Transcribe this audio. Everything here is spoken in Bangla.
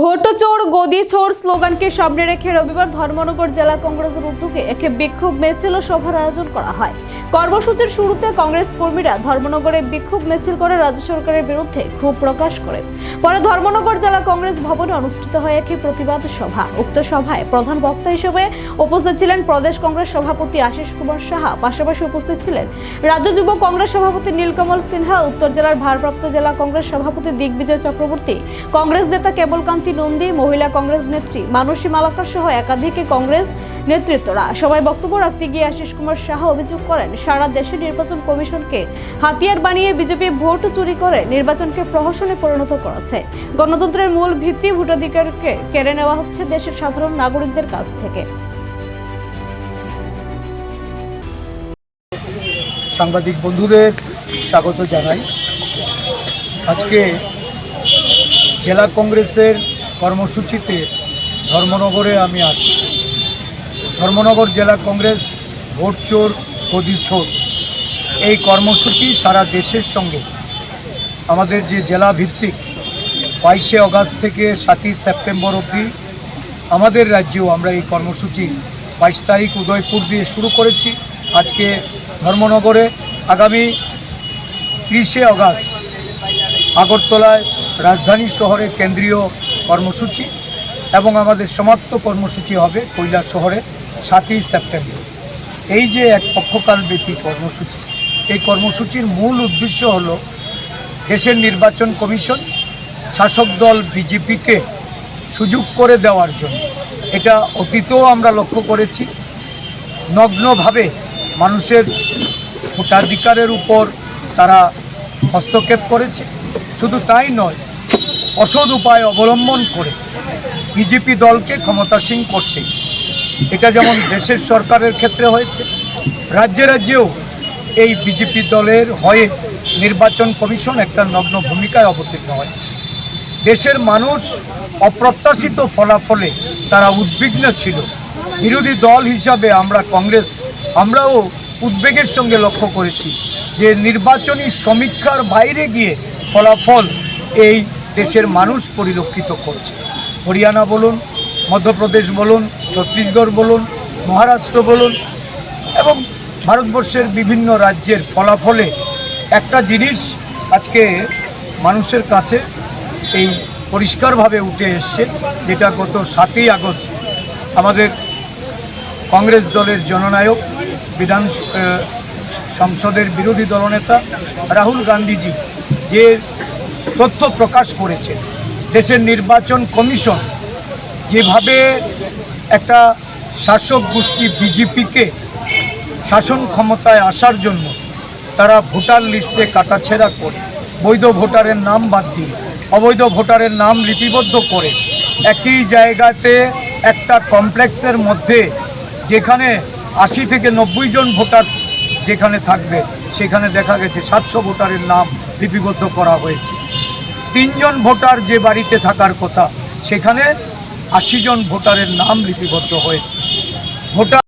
ভোট চোর গদি চোর স্লোগানকে সামনে রেখে রবিবার ধর্মনগর জেলা কংগ্রেসের উদ্যোগে একটি বিক্ষোভ মিছিল ও সভার আয়োজন করা হয়। কর্মসূচির শুরুতে কংগ্রেস কর্মীরা ধর্মনগরে বিক্ষোভ মিছিল করে রাজ্য সরকারের বিরুদ্ধে ক্ষোভ প্রকাশ করে। পরে ধর্মনগর জেলা কংগ্রেস ভবনে অনুষ্ঠিত হয় একটি প্রতিবাদ সভা। উক্ত সভায় প্রধান বক্তা হিসেবে উপস্থিত ছিলেন প্রদেশ কংগ্রেস সভাপতি আশিস কুমার সাহা, পাশাপাশি উপস্থিত ছিলেন রাজ্য যুব কংগ্রেস সভাপতি নীলকমল সিনহা, উত্তর জেলার ভারপ্রাপ্ত জেলা কংগ্রেস সভাপতি দিগ্বিজয় চক্রবর্তী, কংগ্রেস নেতা কেবলকান্তি নন্দী মহিলা কংগ্রেস নেত্রী। মানসী মালাকার সহ একাধিক কংগ্রেস নেতৃত্বরা। সবাই বক্তব্য রাখতে গিয়ে আশিস কুমার সাহা অভিযোগ করেন, সারা দেশে নির্বাচন কমিশনকে হাতিয়ার বানিয়ে বিজেপি ভোট চুরি করে নির্বাচনকে প্রহসনে পরিণত করেছে। গণতন্ত্রের মূল ভিত্তি ভোটাধিকারকে কেড়ে নেওয়া হচ্ছে দেশের সাধারণ নাগরিকদের কাছ থেকে। সাংবাদিক বন্ধুদের স্বাগত জানাই। আজকে জেলা কংগ্রেসের কর্মসূচিতে ধর্মনগরে আমি আসি। ধর্মনগর জেলা কংগ্রেস ভোট চোর গদি ছোট। এই কর্মসূচি সারা দেশের সঙ্গে। আমাদের যে জেলা ভিত্তিক বাইশে অগাস্ট থেকে সাতই সেপ্টেম্বর অবধি আমাদের রাজ্যেও আমরা এই কর্মসূচি বাইশ তারিখ উদয়পুর দিয়ে শুরু করেছি। আজকে ধর্মনগরে আগামী ত্রিশে অগাস্ট আগরতলায় রাজধানী শহরে কেন্দ্রীয় কর্মসূচি এবং আমাদের সমাপ্ত কর্মসূচি হবে কৈলাস শহরে সাতই সেপ্টেম্বর। এই যে এক পক্ষকালব্যাপী কর্মসূচি, এই কর্মসূচির মূল উদ্দেশ্য হল দেশের নির্বাচন কমিশন, শাসক দল বিজেপিকে সুযোগ করে দেওয়ার জন্য। এটা অতীতেও আমরা লক্ষ্য করেছি। নগ্নভাবে মানুষের ভোটাধিকারের উপর তারা হস্তক্ষেপ করেছে। শুধু তাই নয় অসৎ উপায় অবলম্বন করে বিজেপি দলকে ক্ষমতাসীন করতে। এটা যেমন দেশের সরকারের ক্ষেত্রে হয়েছে, রাজ্যে রাজ্যেও এই বিজেপি দলের হয়ে নির্বাচন কমিশন একটা নগ্ন ভূমিকায় অবতীর্ণ হয় দেশের মানুষ অপ্রত্যাশিত ফলাফলে তারা উদ্বিগ্ন ছিল। বিরোধী দল হিসাবে আমরা কংগ্রেস, আমরাও উদ্বেগের সঙ্গে লক্ষ্য করেছি যে নির্বাচনী সমীক্ষার বাইরে গিয়ে ফলাফল এই দেশের মানুষ পরিলক্ষিত করছে। হরিয়ানা বলুন, মধ্যপ্রদেশ বলুন, ছত্তিশগড় বলুন, মহারাষ্ট্র বলুন, এবং ভারতবর্ষের বিভিন্ন রাজ্যের ফলাফলে একটা জিনিস আজকে মানুষের কাছে এই পরিষ্কারভাবে উঠে এসছে, যেটা গত সাতই আগস্ট আমাদের কংগ্রেস দলের জননায়ক, বিধান সংসদের বিরোধী দলনেতা রাহুল গান্ধীজি যে তথ্য প্রকাশ করেছে। দেশের নির্বাচন কমিশন যেভাবে একটা শাসক গোষ্ঠী বিজেপিকে শাসন ক্ষমতায় আসার জন্য তারা ভোটার লিস্টে কাটাছেড়া করে, বৈধ ভোটারের নাম বাদ দিয়ে, অবৈধ ভোটারের নাম লিপিবদ্ধ করে, একই জায়গাতে একটা কমপ্লেক্সের মধ্যে যেখানে আশি থেকে নব্বই জন ভোটার যেখানে থাকবে, সেখানে দেখা গেছে সাতশো ভোটারের নাম লিপিবদ্ধ করা হয়েছে। তিনজন ভোটার যে বাড়িতে থাকার কথা সেখানে আশি জন ভোটারের নাম লিপিবদ্ধ হয়েছে। ভোটার